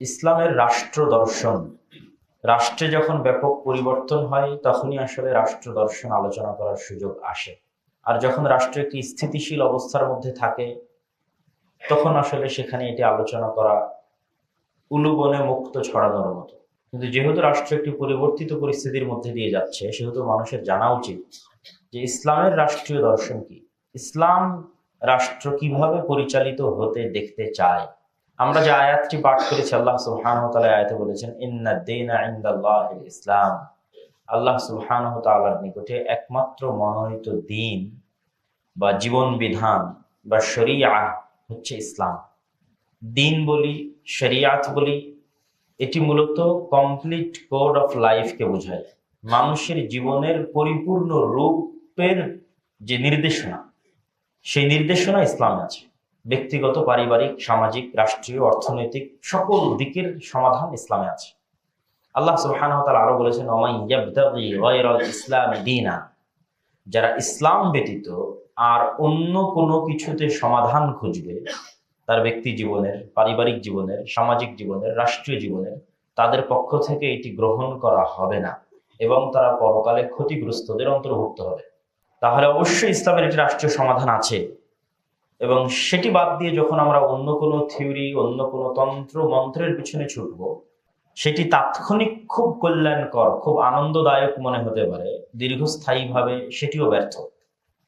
ইসলামের রাষ্ট্র দর্শন। রাষ্ট্রে যখন ব্যাপক পরিবর্তন হয়, তখনই আসলে রাষ্ট্র দর্শন আলোচনা করার সুযোগ আসে। আর যখন রাষ্ট্র একটি স্থিতিশীল অবস্থার মধ্যে থাকে, তখন আসলে সেখানে এটি আলোচনা করা উলুবনে মুক্ত ছড়ানোর মতো। কিন্তু যেহেতু রাষ্ট্র একটি পরিবর্তিত পরিস্থিতির মধ্যে দিয়ে যাচ্ছে, সেহেতু মানুষের জানা উচিত যে ইসলামের রাষ্ট্রীয় দর্শন কি। ইসলাম রাষ্ট্র কীভাবে পরিচালিত হতে দেখতে চায় আমরা যে আয়াতটি পাঠ করেছি, আল্লাহ সুবহানাহু ওয়া আয়াতে বলেছেন, ইন্না ইসলাম। আল্লাহ তাআলার নিকটে একমাত্র মনোনীত দিন বা জীবন বিধান বা শরিয়া হচ্ছে ইসলাম। দিন বলি, শরিয়াত বলি, এটি মূলত কমপ্লিট কোড অফ লাইফকে বোঝায়। মানুষের জীবনের পরিপূর্ণ রূপের যে নির্দেশনা, সেই নির্দেশনা ইসলাম আছে। ব্যক্তিগত, পারিবারিক, সামাজিক, রাষ্ট্রীয়, অর্থনৈতিক সকল দিকের সমাধান ইসলামে আছে। আল্লাহ ওয়া আরও বলেছেন ইসলাম দীনা যারা ইসলাম ব্যতীত আর অন্য কোনো কিছুতে সমাধান খুঁজবে, তার ব্যক্তি জীবনের, পারিবারিক জীবনের, সামাজিক জীবনের, রাষ্ট্রীয় জীবনের, তাদের পক্ষ থেকে এটি গ্রহণ করা হবে না এবং তারা পরকালে ক্ষতিগ্রস্তদের অন্তর্ভুক্ত হবে। তাহলে অবশ্যই ইসলামের একটি রাষ্ট্রীয় সমাধান আছে। এবং সেটি বাদ দিয়ে যখন আমরা অন্য কোনো থিওরি, অন্য কোনো তন্ত্র, মন্ত্রের পিছনে ছুটব, সেটি তাৎক্ষণিক খুব কল্যাণকর, খুব আনন্দদায়ক মনে হতে পারে, দীর্ঘস্থায়ীভাবে সেটিও ব্যর্থ।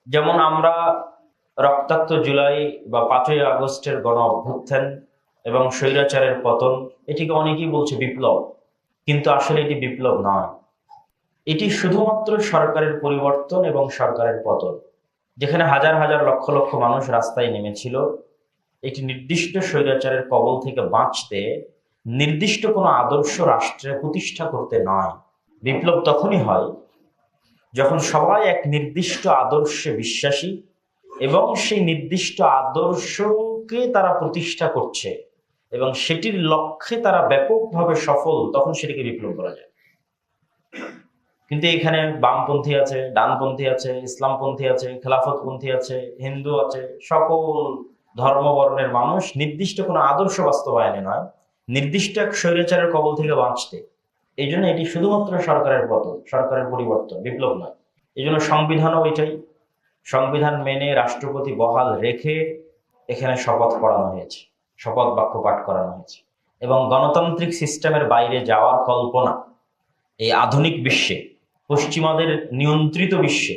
যেমন আমরা রক্তাক্ত জুলাই বা পাঁচই আগস্টের গণ অভ্যুত্থান এবং স্বৈরাচারের পতন, এটিকে অনেকেই বলছে বিপ্লব, কিন্তু আসলে এটি বিপ্লব নয়। এটি শুধুমাত্র সরকারের পরিবর্তন এবং সরকারের পতন। যেখানে হাজার হাজার লক্ষ লক্ষ মানুষ রাস্তায় নেমেছিল, একটি নির্দিষ্ট স্বৈরাচারের কবল থেকে বাঁচতে নির্দিষ্ট কোনো আদর্শ রাষ্ট্রে প্রতিষ্ঠা করতে নয়। বিপ্লব তখনই হয় যখন সবাই এক নির্দিষ্ট আদর্শে বিশ্বাসী এবং সেই নির্দিষ্ট আদর্শকে তারা প্রতিষ্ঠা করছে এবং সেটির লক্ষ্যে তারা ব্যাপকভাবে সফল, তখন সেটিকে বিপ্লব করা যায়। কিন্তু এখানে বামপন্থী আছে, ডানপন্থী আছে, ইসলামপন্থী আছে, খেলাফতপন্থী আছে, হিন্দু আছে, সকল ধর্মবর্ণের মানুষ নির্দিষ্ট কোনো আদর্শ বাস্তবায়নে নয়। নির্দিষ্ট এক স্বৈরাচারের কবল থেকে বাঁচতে। এই জন্য এটি শুধুমাত্র সরকারের পতন, সরকারের পরিবর্তন, বিপ্লব নয়। এই জন্য সংবিধানও এটাই। সংবিধান মেনে রাষ্ট্রপতি বহাল রেখে এখানে শপথ পড়ানো হয়েছে, শপথ বাক্য পাঠ করানো হয়েছে। এবং গণতান্ত্রিক সিস্টেমের বাইরে যাওয়ার কল্পনা এই আধুনিক বিশ্বে পশ্চিমাদের নিয়ন্ত্রিত বিশ্বে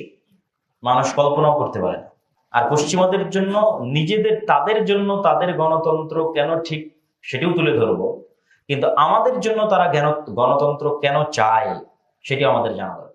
মানুষ কল্পনাও করতে পারে না। আর পশ্চিমাদের জন্য, নিজেদের, তাদের জন্য তাদের গণতন্ত্র কেন ঠিক সেটিও তুলে ধরব। কিন্তু আমাদের জন্য তারা গণতন্ত্র কেন চায় সেটি আমাদের জানা দরকার।